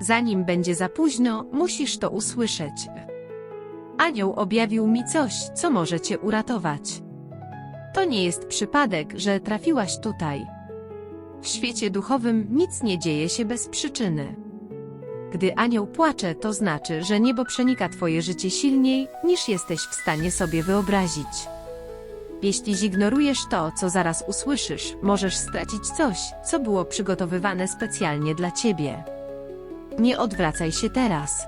Zanim będzie za późno, musisz to usłyszeć. Anioł objawił mi coś, co może cię uratować. To nie jest przypadek, że trafiłaś tutaj. W świecie duchowym nic nie dzieje się bez przyczyny. Gdy anioł płacze, to znaczy, że niebo przenika twoje życie silniej, niż jesteś w stanie sobie wyobrazić. Jeśli zignorujesz to, co zaraz usłyszysz, możesz stracić coś, co było przygotowywane specjalnie dla ciebie. Nie odwracaj się teraz.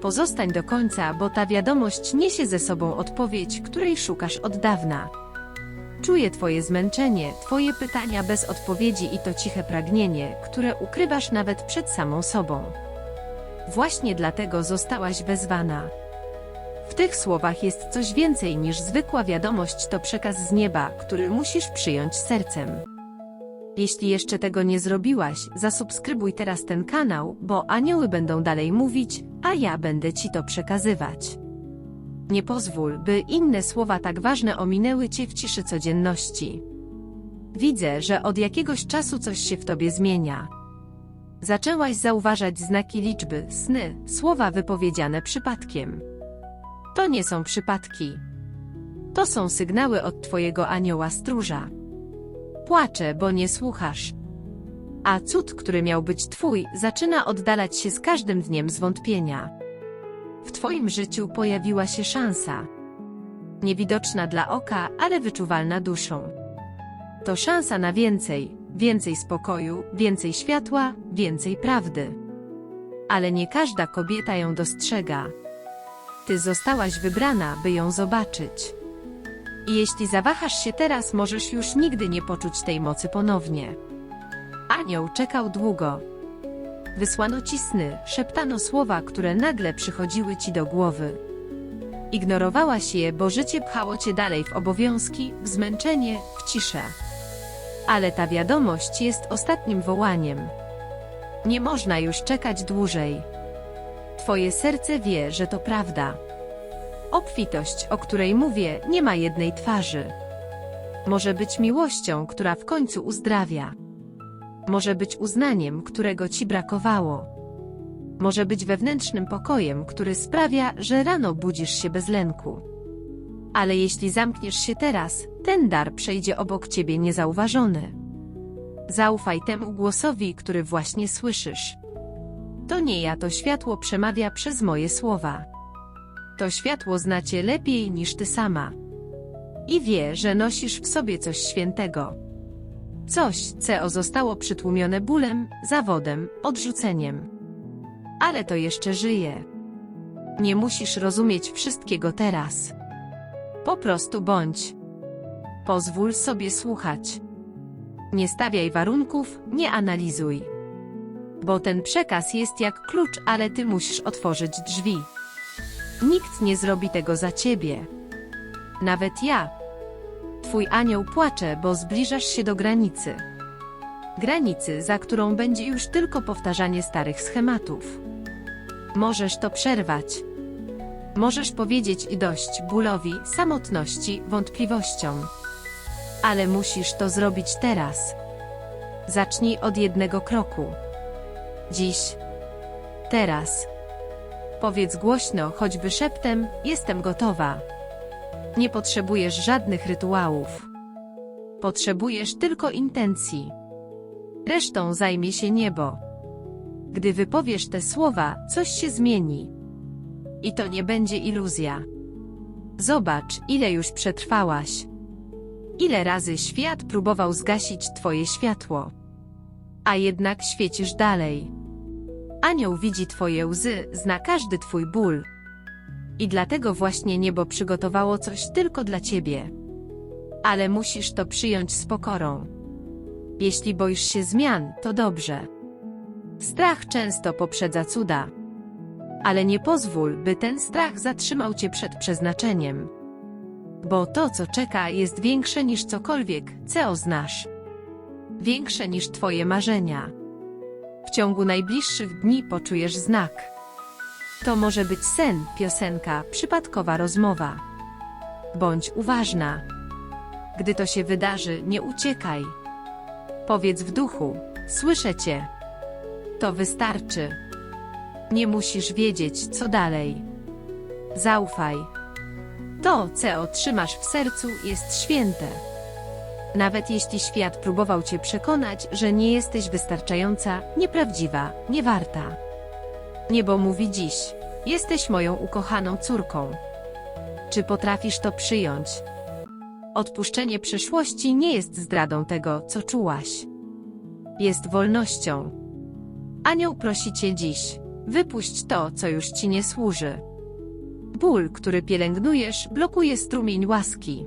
Pozostań do końca, bo ta wiadomość niesie ze sobą odpowiedź, której szukasz od dawna. Czuję Twoje zmęczenie, Twoje pytania bez odpowiedzi i to ciche pragnienie, które ukrywasz nawet przed samą sobą. Właśnie dlatego zostałaś wezwana. W tych słowach jest coś więcej niż zwykła wiadomość, to przekaz z nieba, który musisz przyjąć sercem. Jeśli jeszcze tego nie zrobiłaś, zasubskrybuj teraz ten kanał, bo anioły będą dalej mówić, a ja będę ci to przekazywać. Nie pozwól, by inne słowa tak ważne ominęły cię w ciszy codzienności. Widzę, że od jakiegoś czasu coś się w tobie zmienia. Zaczęłaś zauważać znaki liczby, sny, słowa wypowiedziane przypadkiem. To nie są przypadki. To są sygnały od twojego anioła stróża. Płaczę, bo nie słuchasz. A cud, który miał być twój, zaczyna oddalać się z każdym dniem zwątpienia. W twoim życiu pojawiła się szansa. Niewidoczna dla oka, ale wyczuwalna duszą. To szansa na więcej, więcej spokoju, więcej światła, więcej prawdy. Ale nie każda kobieta ją dostrzega. Ty zostałaś wybrana, by ją zobaczyć. I jeśli zawahasz się teraz, możesz już nigdy nie poczuć tej mocy ponownie. Anioł czekał długo. Wysłano ci sny, szeptano słowa, które nagle przychodziły ci do głowy. Ignorowałaś je, bo życie pchało cię dalej w obowiązki, w zmęczenie, w ciszę. Ale ta wiadomość jest ostatnim wołaniem. Nie można już czekać dłużej. Twoje serce wie, że to prawda. Obfitość, o której mówię, nie ma jednej twarzy. Może być miłością, która w końcu uzdrawia. Może być uznaniem, którego ci brakowało. Może być wewnętrznym pokojem, który sprawia, że rano budzisz się bez lęku. Ale jeśli zamkniesz się teraz, ten dar przejdzie obok ciebie niezauważony. Zaufaj temu głosowi, który właśnie słyszysz. To nie ja, to światło przemawia przez moje słowa. To światło znacie lepiej niż ty sama. I wie, że nosisz w sobie coś świętego. Coś, co zostało przytłumione bólem, zawodem, odrzuceniem. Ale to jeszcze żyje. Nie musisz rozumieć wszystkiego teraz. Po prostu bądź. Pozwól sobie słuchać. Nie stawiaj warunków, nie analizuj. Bo ten przekaz jest jak klucz, ale ty musisz otworzyć drzwi. Nikt nie zrobi tego za ciebie. Nawet ja. Twój anioł płacze, bo zbliżasz się do granicy. Granicy, za którą będzie już tylko powtarzanie starych schematów. Możesz to przerwać. Możesz powiedzieć i dość bólowi, samotności, wątpliwościom. Ale musisz to zrobić teraz. Zacznij od jednego kroku. Dziś. Teraz. Powiedz głośno, choćby szeptem, jestem gotowa. Nie potrzebujesz żadnych rytuałów. Potrzebujesz tylko intencji. Resztą zajmie się niebo. Gdy wypowiesz te słowa, coś się zmieni. I to nie będzie iluzja. Zobacz, ile już przetrwałaś. Ile razy świat próbował zgasić twoje światło. A jednak świecisz dalej. Anioł widzi twoje łzy, zna każdy twój ból. I dlatego właśnie niebo przygotowało coś tylko dla ciebie. Ale musisz to przyjąć z pokorą. Jeśli boisz się zmian, to dobrze. Strach często poprzedza cuda. Ale nie pozwól, by ten strach zatrzymał cię przed przeznaczeniem. Bo to, co czeka, jest większe niż cokolwiek, co znasz. Większe niż twoje marzenia. Ciągu najbliższych dni poczujesz znak. To może być sen, piosenka, przypadkowa rozmowa. Bądź uważna. Gdy to się wydarzy, nie uciekaj. Powiedz w duchu: Słyszę cię. To wystarczy. Nie musisz wiedzieć, co dalej. Zaufaj. To, co otrzymasz w sercu, jest święte. Nawet jeśli świat próbował cię przekonać, że nie jesteś wystarczająca, nieprawdziwa, niewarta. Niebo mówi dziś: Jesteś moją ukochaną córką. Czy potrafisz to przyjąć? Odpuszczenie przeszłości nie jest zdradą tego, co czułaś. Jest wolnością. Anioł prosi cię dziś: wypuść to, co już ci nie służy. Ból, który pielęgnujesz, blokuje strumień łaski.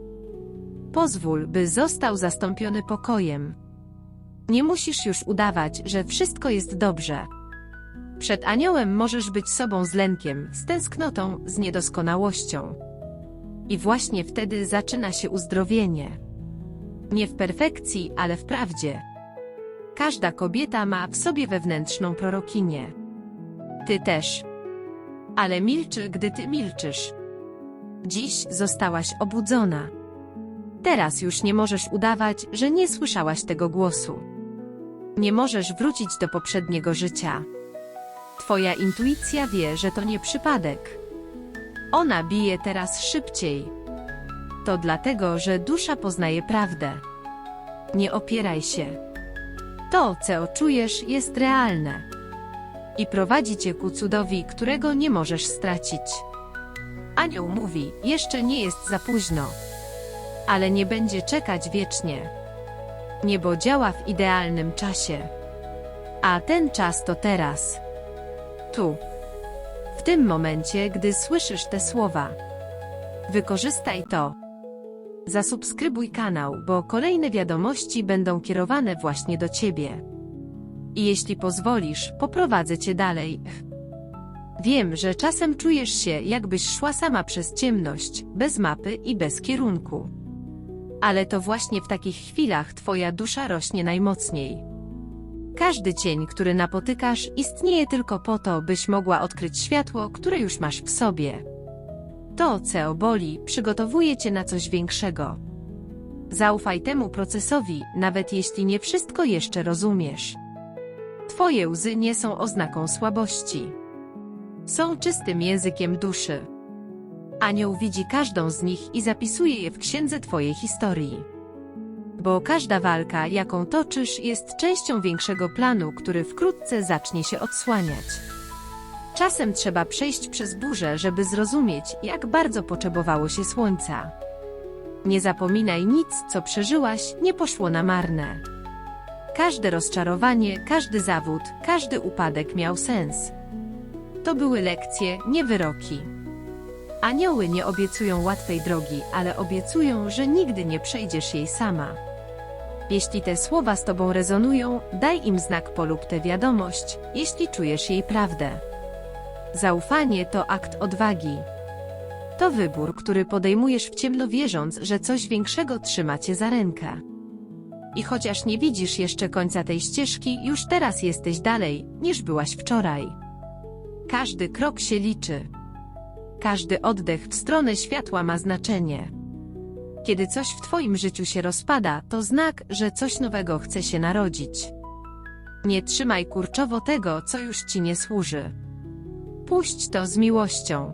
Pozwól, by został zastąpiony pokojem. Nie musisz już udawać, że wszystko jest dobrze. Przed aniołem możesz być sobą z lękiem, z tęsknotą, z niedoskonałością. I właśnie wtedy zaczyna się uzdrowienie. Nie w perfekcji, ale w prawdzie. Każda kobieta ma w sobie wewnętrzną prorokinię. Ty też. Ale milczy, gdy ty milczysz. Dziś zostałaś obudzona. Teraz już nie możesz udawać, że nie słyszałaś tego głosu. Nie możesz wrócić do poprzedniego życia. Twoja intuicja wie, że to nie przypadek. Ona bije teraz szybciej. To dlatego, że dusza poznaje prawdę. Nie opieraj się. To, co czujesz, jest realne. I prowadzi cię ku cudowi, którego nie możesz stracić. Anioł mówi: Jeszcze nie jest za późno. Ale nie będzie czekać wiecznie. Niebo działa w idealnym czasie. A ten czas to teraz. Tu. W tym momencie, gdy słyszysz te słowa. Wykorzystaj to. Zasubskrybuj kanał, bo kolejne wiadomości będą kierowane właśnie do Ciebie. I jeśli pozwolisz, poprowadzę Cię dalej. Wiem, że czasem czujesz się, jakbyś szła sama przez ciemność, bez mapy i bez kierunku. Ale to właśnie w takich chwilach Twoja dusza rośnie najmocniej. Każdy cień, który napotykasz, istnieje tylko po to, byś mogła odkryć światło, które już masz w sobie. To, co boli, przygotowuje cię na coś większego. Zaufaj temu procesowi, nawet jeśli nie wszystko jeszcze rozumiesz. Twoje łzy nie są oznaką słabości. Są czystym językiem duszy. Anioł widzi każdą z nich i zapisuje je w księdze Twojej historii. Bo każda walka, jaką toczysz, jest częścią większego planu, który wkrótce zacznie się odsłaniać. Czasem trzeba przejść przez burzę, żeby zrozumieć, jak bardzo potrzebowało się słońca. Nie zapominaj nic, co przeżyłaś, nie poszło na marne. Każde rozczarowanie, każdy zawód, każdy upadek miał sens. To były lekcje, nie wyroki. Anioły nie obiecują łatwej drogi, ale obiecują, że nigdy nie przejdziesz jej sama. Jeśli te słowa z Tobą rezonują, daj im znak polub tę wiadomość, jeśli czujesz jej prawdę. Zaufanie to akt odwagi. To wybór, który podejmujesz w ciemno wierząc, że coś większego trzyma Cię za rękę. I chociaż nie widzisz jeszcze końca tej ścieżki, już teraz jesteś dalej, niż byłaś wczoraj. Każdy krok się liczy. Każdy oddech w stronę światła ma znaczenie. Kiedy coś w Twoim życiu się rozpada, to znak, że coś nowego chce się narodzić. Nie trzymaj kurczowo tego, co już Ci nie służy. Puść to z miłością.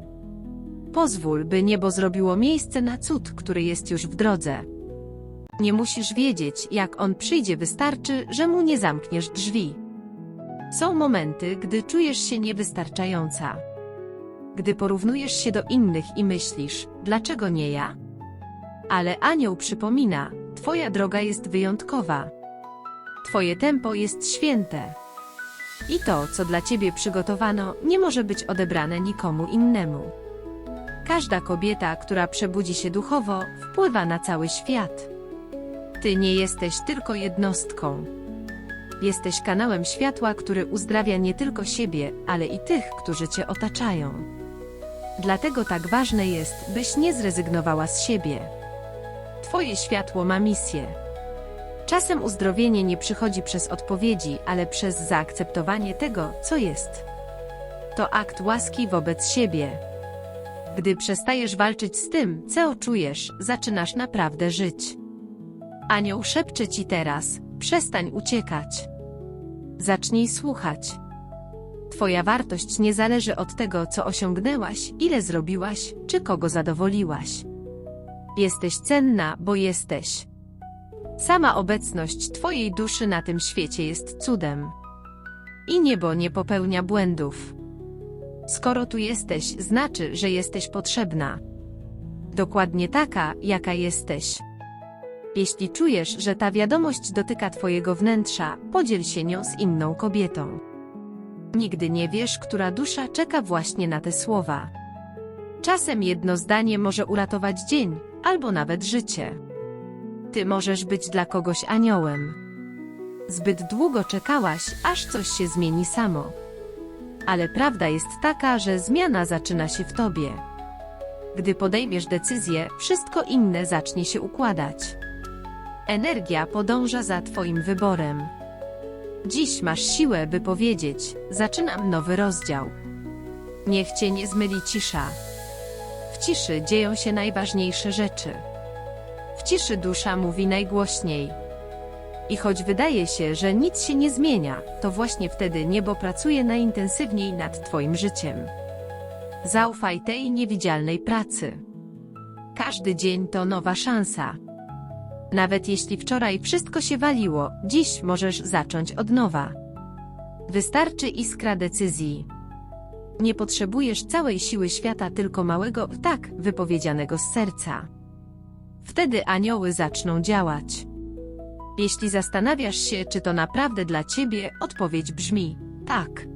Pozwól, by niebo zrobiło miejsce na cud, który jest już w drodze. Nie musisz wiedzieć, jak on przyjdzie, wystarczy, że mu nie zamkniesz drzwi. Są momenty, gdy czujesz się niewystarczająca. Gdy porównujesz się do innych i myślisz, dlaczego nie ja? Ale anioł przypomina, Twoja droga jest wyjątkowa. Twoje tempo jest święte. I to, co dla Ciebie przygotowano, nie może być odebrane nikomu innemu. Każda kobieta, która przebudzi się duchowo, wpływa na cały świat. Ty nie jesteś tylko jednostką. Jesteś kanałem światła, który uzdrawia nie tylko siebie, ale i tych, którzy Cię otaczają. Dlatego tak ważne jest, byś nie zrezygnowała z siebie. Twoje światło ma misję. Czasem uzdrowienie nie przychodzi przez odpowiedzi, ale przez zaakceptowanie tego, co jest. To akt łaski wobec siebie. Gdy przestajesz walczyć z tym, co czujesz, zaczynasz naprawdę żyć. Anioł szepcze ci teraz: przestań uciekać. Zacznij słuchać. Twoja wartość nie zależy od tego, co osiągnęłaś, ile zrobiłaś, czy kogo zadowoliłaś. Jesteś cenna, bo jesteś. Sama obecność Twojej duszy na tym świecie jest cudem. I niebo nie popełnia błędów. Skoro tu jesteś, znaczy, że jesteś potrzebna. Dokładnie taka, jaka jesteś. Jeśli czujesz, że ta wiadomość dotyka Twojego wnętrza, podziel się nią z inną kobietą. Nigdy nie wiesz, która dusza czeka właśnie na te słowa. Czasem jedno zdanie może uratować dzień, albo nawet życie. Ty możesz być dla kogoś aniołem. Zbyt długo czekałaś, aż coś się zmieni samo. Ale prawda jest taka, że zmiana zaczyna się w tobie. Gdy podejmiesz decyzję, wszystko inne zacznie się układać. Energia podąża za Twoim wyborem. Dziś masz siłę, by powiedzieć: Zaczynam nowy rozdział. Niech Cię nie zmyli cisza. W ciszy dzieją się najważniejsze rzeczy. W ciszy dusza mówi najgłośniej. I choć wydaje się, że nic się nie zmienia, to właśnie wtedy niebo pracuje najintensywniej nad Twoim życiem. Zaufaj tej niewidzialnej pracy. Każdy dzień to nowa szansa. Nawet jeśli wczoraj wszystko się waliło, dziś możesz zacząć od nowa. Wystarczy iskra decyzji. Nie potrzebujesz całej siły świata, tylko małego tak wypowiedzianego z serca. Wtedy anioły zaczną działać. Jeśli zastanawiasz się, czy to naprawdę dla ciebie, odpowiedź brzmi: tak.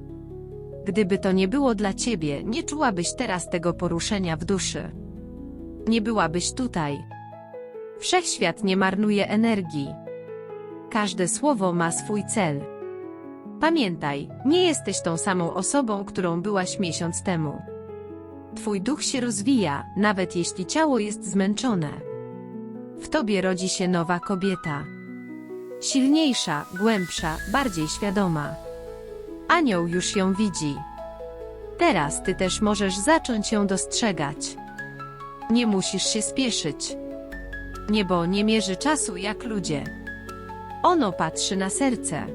Gdyby to nie było dla ciebie, nie czułabyś teraz tego poruszenia w duszy. Nie byłabyś tutaj. Wszechświat nie marnuje energii. Każde słowo ma swój cel. Pamiętaj, nie jesteś tą samą osobą, którą byłaś miesiąc temu. Twój duch się rozwija, nawet jeśli ciało jest zmęczone. W tobie rodzi się nowa kobieta. Silniejsza, głębsza, bardziej świadoma. Anioł już ją widzi. Teraz ty też możesz zacząć ją dostrzegać. Nie musisz się spieszyć. Niebo nie mierzy czasu jak ludzie. Ono patrzy na serce.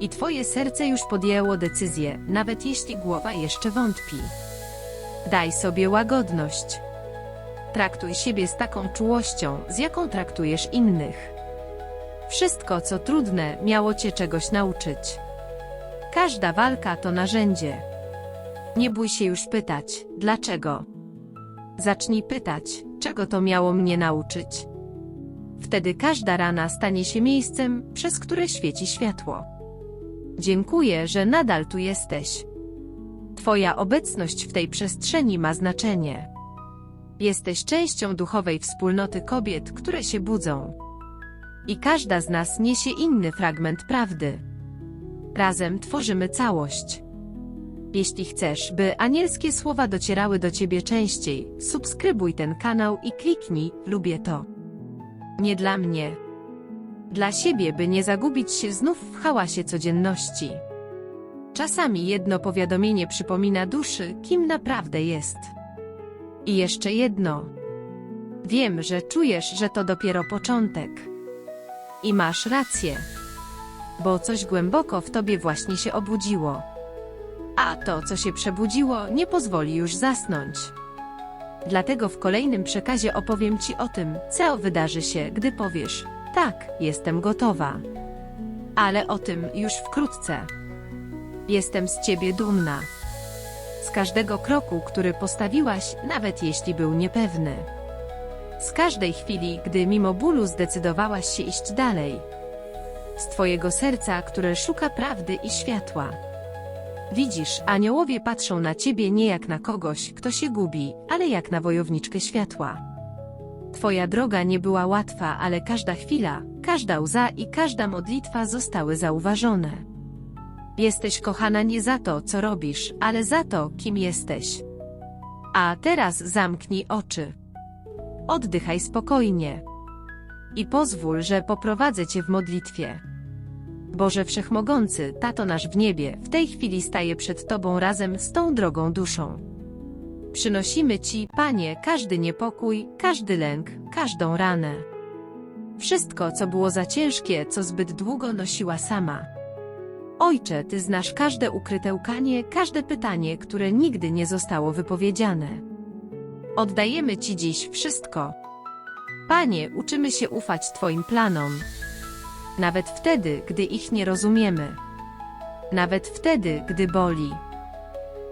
I twoje serce już podjęło decyzję, nawet jeśli głowa jeszcze wątpi. Daj sobie łagodność. Traktuj siebie z taką czułością, z jaką traktujesz innych. Wszystko, co trudne, miało cię czegoś nauczyć. Każda walka to narzędzie. Nie bój się już pytać, dlaczego. Zacznij pytać, czego to miało mnie nauczyć. Wtedy każda rana stanie się miejscem, przez które świeci światło. Dziękuję, że nadal tu jesteś. Twoja obecność w tej przestrzeni ma znaczenie. Jesteś częścią duchowej wspólnoty kobiet, które się budzą. I każda z nas niesie inny fragment prawdy. Razem tworzymy całość. Jeśli chcesz, by anielskie słowa docierały do Ciebie częściej, subskrybuj ten kanał i kliknij Lubię to. Nie dla mnie. Dla siebie, by nie zagubić się znów w hałasie codzienności. Czasami jedno powiadomienie przypomina duszy, kim naprawdę jest. I jeszcze jedno. Wiem, że czujesz, że to dopiero początek. I masz rację. Bo coś głęboko w tobie właśnie się obudziło. A to, co się przebudziło, nie pozwoli już zasnąć. Dlatego w kolejnym przekazie opowiem Ci o tym, co wydarzy się, gdy powiesz: Tak, jestem gotowa. Ale o tym już wkrótce. Jestem z Ciebie dumna. Z każdego kroku, który postawiłaś, nawet jeśli był niepewny. Z każdej chwili, gdy mimo bólu zdecydowałaś się iść dalej. Z Twojego serca, które szuka prawdy i światła. Widzisz, aniołowie patrzą na ciebie nie jak na kogoś, kto się gubi, ale jak na wojowniczkę światła. Twoja droga nie była łatwa, ale każda chwila, każda łza i każda modlitwa zostały zauważone. Jesteś kochana nie za to, co robisz, ale za to, kim jesteś. A teraz zamknij oczy. Oddychaj spokojnie. I pozwól, że poprowadzę Cię w modlitwie. Boże Wszechmogący, Tato nasz w niebie, w tej chwili staje przed Tobą razem z tą drogą duszą. Przynosimy Ci, Panie, każdy niepokój, każdy lęk, każdą ranę. Wszystko, co było za ciężkie, co zbyt długo nosiła sama. Ojcze, Ty znasz każde ukryte łkanie, każde pytanie, które nigdy nie zostało wypowiedziane. Oddajemy Ci dziś wszystko. Panie, uczymy się ufać Twoim planom. Nawet wtedy, gdy ich nie rozumiemy. Nawet wtedy, gdy boli.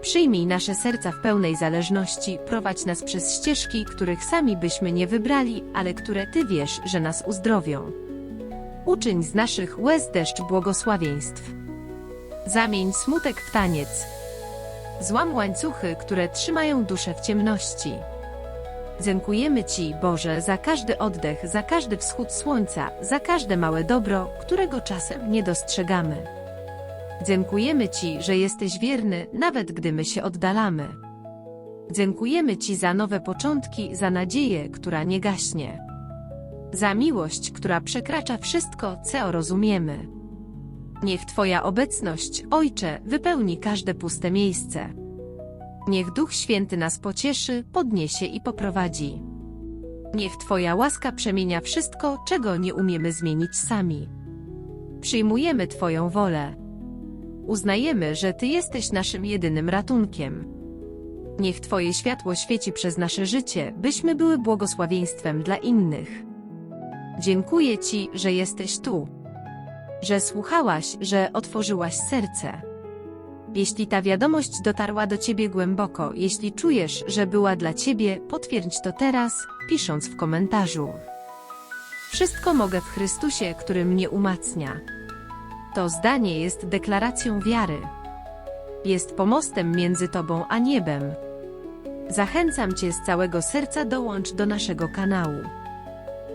Przyjmij nasze serca w pełnej zależności, prowadź nas przez ścieżki, których sami byśmy nie wybrali, ale które Ty wiesz, że nas uzdrowią. Uczyń z naszych łez deszcz błogosławieństw. Zamień smutek w taniec. Złam łańcuchy, które trzymają duszę w ciemności. Dziękujemy Ci, Boże, za każdy oddech, za każdy wschód słońca, za każde małe dobro, którego czasem nie dostrzegamy. Dziękujemy Ci, że jesteś wierny, nawet gdy my się oddalamy. Dziękujemy Ci za nowe początki, za nadzieję, która nie gaśnie. Za miłość, która przekracza wszystko, co rozumiemy. Niech Twoja obecność, Ojcze, wypełni każde puste miejsce. Niech Duch Święty nas pocieszy, podniesie i poprowadzi. Niech Twoja łaska przemienia wszystko, czego nie umiemy zmienić sami. Przyjmujemy Twoją wolę. Uznajemy, że Ty jesteś naszym jedynym ratunkiem. Niech Twoje światło świeci przez nasze życie, byśmy były błogosławieństwem dla innych. Dziękuję Ci, że jesteś tu. Że słuchałaś, że otworzyłaś serce. Jeśli ta wiadomość dotarła do Ciebie głęboko, jeśli czujesz, że była dla Ciebie, potwierdź to teraz, pisząc w komentarzu. Wszystko mogę w Chrystusie, który mnie umacnia. To zdanie jest deklaracją wiary. Jest pomostem między Tobą a niebem. Zachęcam Cię z całego serca dołącz do naszego kanału.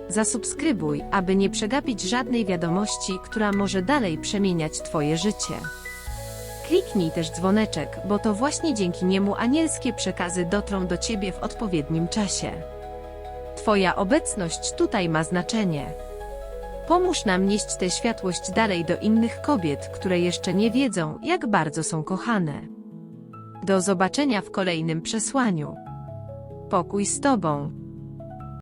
Zasubskrybuj, aby nie przegapić żadnej wiadomości, która może dalej przemieniać Twoje życie. Kliknij też dzwoneczek, bo to właśnie dzięki niemu anielskie przekazy dotrą do Ciebie w odpowiednim czasie. Twoja obecność tutaj ma znaczenie. Pomóż nam nieść tę światłość dalej do innych kobiet, które jeszcze nie wiedzą, jak bardzo są kochane. Do zobaczenia w kolejnym przesłaniu. Pokój z Tobą.